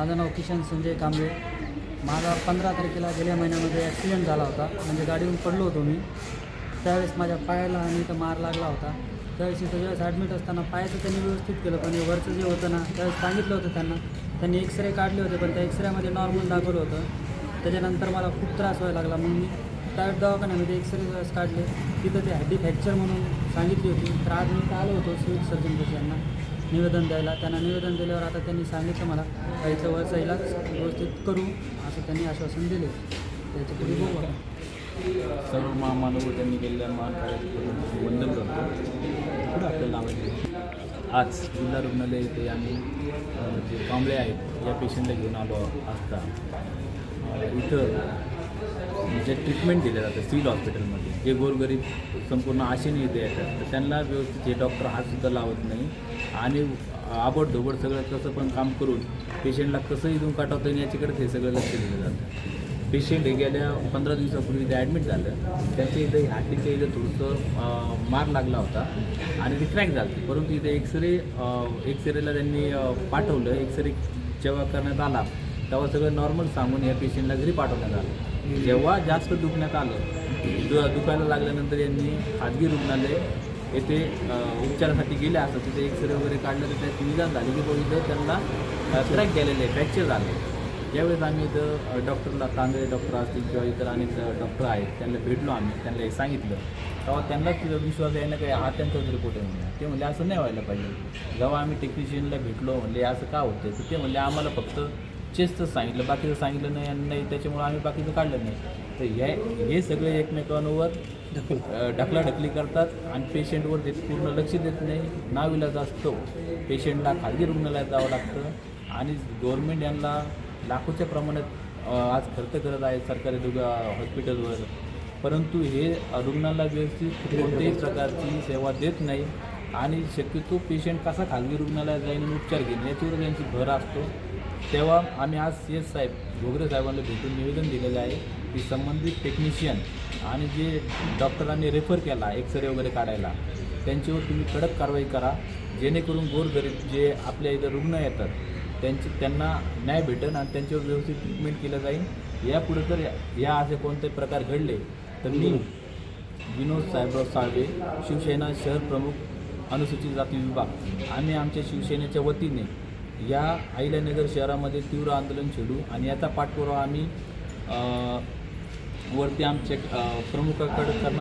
माझं नाव किशन संजय कांबळे. माझा पंधरा तारखेला गेल्या महिन्यामध्ये ॲक्सिडेंट झाला होता. म्हणजे गाडीवरून पडलो होतो मी. त्यावेळेस माझ्या पायाला आणि इथं मार लागला होता. त्यावेळेस इथं ज्यावेळेस ॲडमिट असताना पायाचं त्यांनी व्यवस्थित केलं पण वरचं जे होतं ना त्यावेळेस सांगितलं होतं त्यांना. त्यांनी एक्सरे काढले होते पण त्या एक्सरेमध्ये नॉर्मल दाखवलं होतं. त्याच्यानंतर मला खूप त्रास व्हायला लागला. मग मी त्यावेळेस दवाखान्यामध्ये एक्सरे ज्यावेळेस काढले तिथं ते हड्डी फ्रॅक्चर म्हणून सांगितली होती. तर आज मी आलो होतो सिव्हिल सर्जन यांना निवेदन द्यायला. त्यांना निवेदन दिल्यावर आता त्यांनी सांगितलं मला का इथं व्यवस्थित करू असं त्यांनी आश्वासन दिले. त्याच्या पुढे बघू सर्व महामानव त्यांनी केलेल्या महाकार्याचं वंदन करतो. पुढे आपल्याला आवडते आज जिल्हा रुग्णालय येथे आम्ही जे कांबळे आहेत या पेशंटला घेऊन आलो असता इथं जे ट्रीटमेंट दिलं जातं सिव्हिल हॉस्पिटलमध्ये जे गोरगरीब संपूर्ण आशेने इथे येतात तर त्यांना व्यवस्थित हे डॉक्टर हातसुद्धा लावत नाही. आणि आबडधोबड सगळं कसं पण काम करून पेशंटला कसं इथून काटवता येईल याच्याकडे हे सगळं लक्ष दिलं जातं. पेशंट हे गेल्या पंधरा दिवसापूर्वी ते ॲडमिट झालं. त्यांच्या इथं हार्टीच्या इथं थोडंसं मार लागला होता आणि ते क्रॅक झालं. परंतु इथे एक्सरे एक्सरेला त्यांनी पाठवलं. एक्सरे जेव्हा करण्यात आला तेव्हा सगळं नॉर्मल सांगून या पेशंटला घरी पाठवण्यात आलं. जेव्हा जास्त दुखण्यात आलं दु दुखायला लागल्यानंतर यांनी खाजगी रुग्णालय येथे उपचारासाठी गेले असतात. तिथे एक्सरे वगैरे काढलं तर त्यात निदान झाले की बघितलं इथं त्यांना क्रॅक गेलेले फ्रॅक्चर झाले ज्यावेळेस आम्ही इथं डॉक्टरला तांदळे डॉक्टर असतील किंवा इतर अनेक डॉक्टर आहेत त्यांना भेटलो आम्ही त्यांना हे सांगितलं. तेव्हा त्यांनाच विश्वास यायला काही हा त्यांचा रिपोर्ट आहे. म्हणले ते म्हणले असं नाही व्हायला पाहिजे. जेव्हा आम्ही टेक्निशियनला भेटलो म्हणले असं का होतं तर ते म्हणले आम्हाला फक्त चेस्टच सांगितलं बाकीचं सांगितलं नाही आणि नाही त्याच्यामुळे आम्ही बाकीचं काढलं नाही. तर हे हे सगळे एकमेकांवर अ, ढकलाढकली करतात आणि पेशंटवर ते पूर्ण लक्ष देत नाही. नाविलाज असतो. पेशंटला खाजगी रुग्णालयात जावं लागतं. आणि गव्हर्मेंट यांना लाखोच्या प्रमाणात आज खर्च करत आहे सरकारी दुग हॉस्पिटलवर. परंतु हे रुग्णाला व्यवस्थित कोणत्याही प्रकारची सेवा देत नाही. आणि शक्यतो पेशंट कसा खाजगी रुग्णालयात जाईन आणि उपचार घेईन याच्यावर त्यांची भर असतो. तेव्हा आम्ही आज सी एस साहेब घोगरे साहेबांना भेटून निवेदन दिलेलं आहे की संबंधित टेक्निशियन आणि जे डॉक्टरांनी रेफर केला एक्सरे वगैरे काढायला त्यांच्यावर तुम्ही कडक कारवाई करा. जेणेकरून गोरगरीब जे आपल्या इथं रुग्ण येतात त्यांची त्यांना न्याय भेटेल आणि त्यांच्यावर व्यवस्थित ट्रीटमेंट केलं जाईल. यापुढे जर या असे कोणते प्रकार घडले तर मी विनोद साहेबराव साळवे शिवसेना शहर प्रमुख अनुसूचित जाती विभाग आम्ही आमच्या शिवसेनेच्या वतीने या अहिल्यानगर शहरामध्ये तीव्र आंदोलन छेडू आणि याचा पाठपुरावा आम्ही वरती आमच्या प्रमुखाकडे करणार